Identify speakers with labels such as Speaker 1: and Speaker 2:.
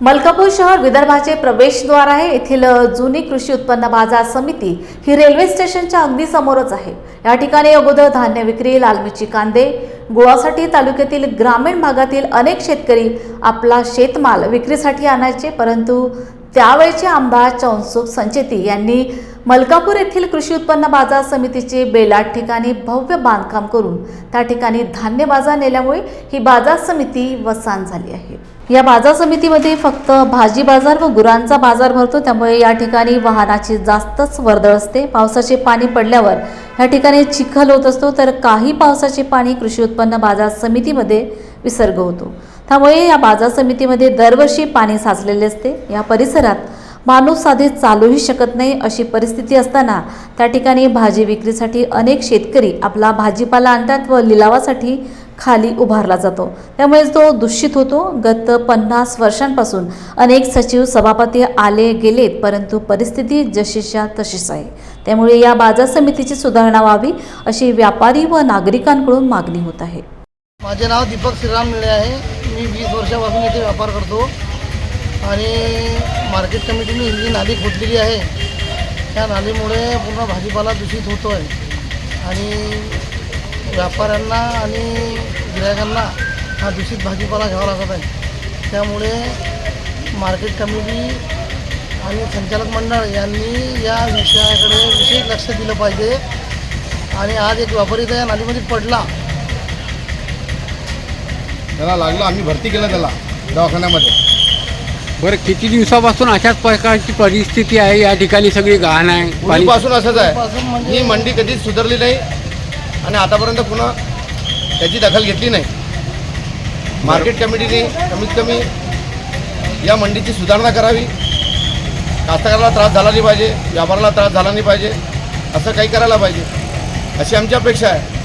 Speaker 1: मलकापूर शहर विदर्भाचे प्रवेशद्वार आहे. येथील जुनी कृषी उत्पन्न बाजार समिती ही रेल्वे स्टेशनच्या अगदी समोरच आहे. या ठिकाणी अगोदर धान्य विक्री लाल मिरची कांदे गुळासाठी तालुक्यातील ग्रामीण भागातील अनेक शेतकरी आपला शेतमाल विक्रीसाठी आणायचे परंतु त्यावेळचे आमदार चौनसुख संचेती यांनी मलकापूर येथील कृषी उत्पन्न बाजार समितीचे बेलाट ठिकाणी भव्य बांधकाम करून त्या ठिकाणी धान्य बाजार नेल्यामुळे ही बाजार समिती वसान झाली आहे. या बाजार समितीमध्ये फक्त भाजी बाजार व गुरांचा बाजार भरतो. त्यामुळे या ठिकाणी वाहनाची जास्तच वर्दळ असते. पावसाचे पाणी पडल्यावर या ठिकाणी चिखल होत असतो. तर काही पावसाचे पाणी कृषी उत्पन्न बाजार समितीमध्ये विसर्ग होतो. त्यामुळे या बाजार समितीमध्ये दरवर्षी पाणी साचलेले असते. या परिसरात माणूस साधे चालूही शकत नाही अशी परिस्थिती असताना त्या ठिकाणी भाजी विक्रीसाठी अनेक शेतकरी आपला भाजीपाला आणतात व लिलावासाठी खाली उभारला जातो. त्यामुळेच तो दूषित होतो. गत पन्नास वर्षांपासून अनेक सचिव सभापती आले गेलेत परंतु परिस्थिती जशीच्या तशीच आहे. त्यामुळे या बाजार समितीची सुधारणा व्हावी अशी व्यापारी व नागरिकांकडून मागणी होत आहे.
Speaker 2: माझे नाव दीपक श्रीराम मिळे आहे. मी वीस वर्षापासून इथे व्यापार करतो. आणि मार्केट कमिटीने ही जी नाली खोदलेली आहे त्या नालीमुळे पूर्ण भाजीपाला दूषित होतो आहे आणि व्यापाऱ्यांना आणि गिरायकांना हा दूषित भाजीपाला घ्यावा लागत आहे. त्यामुळे मार्केट कमिटी आणि संचालक मंडळ यांनी या विषयाकडे विशेष लक्ष दिलं पाहिजे. आणि आज एक व्यापारी त्या नालीमध्ये पडला.
Speaker 3: त्याला लागलं आम्ही भरती केलं त्याला दवाखान्यामध्ये.
Speaker 4: बरं किती दिवसापासून अशाच प्रकारची परिस्थिती आहे? या ठिकाणी सगळी घाण आहे पाणी
Speaker 3: पूर्वीपासून असंच आहे.
Speaker 2: पासून म्हणजे
Speaker 3: ही मंडी कधीच सुधारली नाही. आणि आतापर्यंत पुन्हा त्याची दखल घेतली नाही. मार्केट कमिटीने कमीत कमी या मंडीची सुधारणा करावी. कास्तकाराला त्रास झाला नाही पाहिजे व्यापाराला त्रास झाला नाही पाहिजे असं काही करायला पाहिजे अशी आमची अपेक्षा आहे.